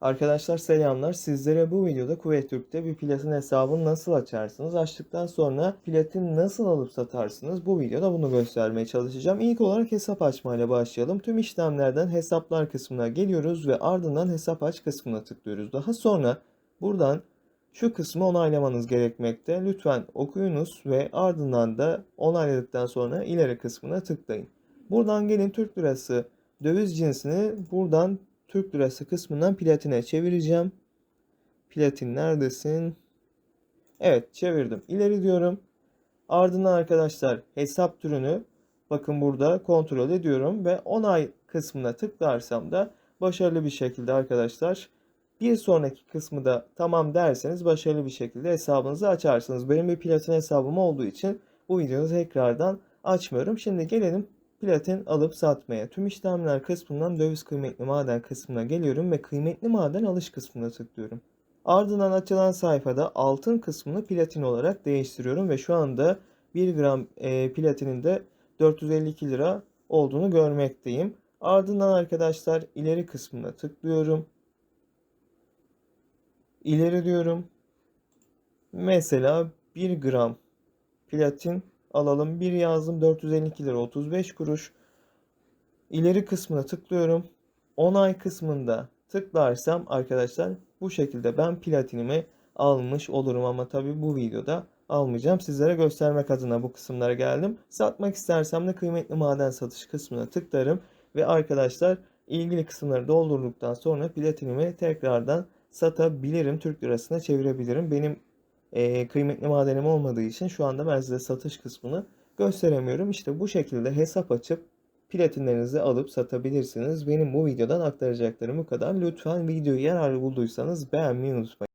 Arkadaşlar selamlar. Sizlere bu videoda Kuveyt Türk'te bir platin hesabını nasıl açarsınız? Açtıktan sonra platin nasıl alıp satarsınız? Bu videoda bunu göstermeye çalışacağım. İlk olarak hesap açmayla başlayalım. Tüm işlemlerden hesaplar kısmına geliyoruz ve ardından hesap aç kısmına tıklıyoruz. Daha sonra buradan şu kısmı onaylamanız gerekmekte. Lütfen okuyunuz ve ardından da onayladıktan sonra ileri kısmına tıklayın. Buradan gelin Türk lirası döviz cinsini buradan Türk lirası kısmından platine çevireceğim. Platin neredesin? Evet çevirdim. İleri diyorum. Ardından arkadaşlar hesap türünü bakın burada kontrol ediyorum ve onay kısmına tıklarsam da başarılı bir şekilde arkadaşlar bir sonraki kısmı da tamam derseniz başarılı bir şekilde hesabınızı açarsınız. Benim bir platin hesabım olduğu için bu videoyu tekrardan açmıyorum. Şimdi gelelim platin alıp satmaya. Tüm işlemler kısmından döviz kıymetli maden kısmına geliyorum ve kıymetli maden alış kısmına tıklıyorum. Ardından açılan sayfada altın kısmını platin olarak değiştiriyorum ve şu anda 1 gram e, platinin de 452 lira olduğunu görmekteyim. Ardından arkadaşlar ileri kısmına tıklıyorum. İleri diyorum. Mesela 1 gram platin alalım. Bir yazdım 452 lira 35 kuruş. İleri kısmına tıklıyorum. Onay kısmında tıklarsam arkadaşlar bu şekilde ben platinimi almış olurum ama tabi bu videoda almayacağım. Sizlere göstermek adına bu kısımlara geldim. Satmak istersem de kıymetli maden satış kısmına tıklarım ve arkadaşlar ilgili kısımları doldurduktan sonra platinimi tekrardan satabilirim. Türk lirasına çevirebilirim. Benim e, kıymetli madenim olmadığı için şu anda ben size satış kısmını gösteremiyorum. İşte bu şekilde hesap açıp platinlerinizi alıp satabilirsiniz. Benim bu videodan aktaracaklarım bu kadar. Lütfen videoyu yararlı bulduysanız beğenmeyi unutmayın.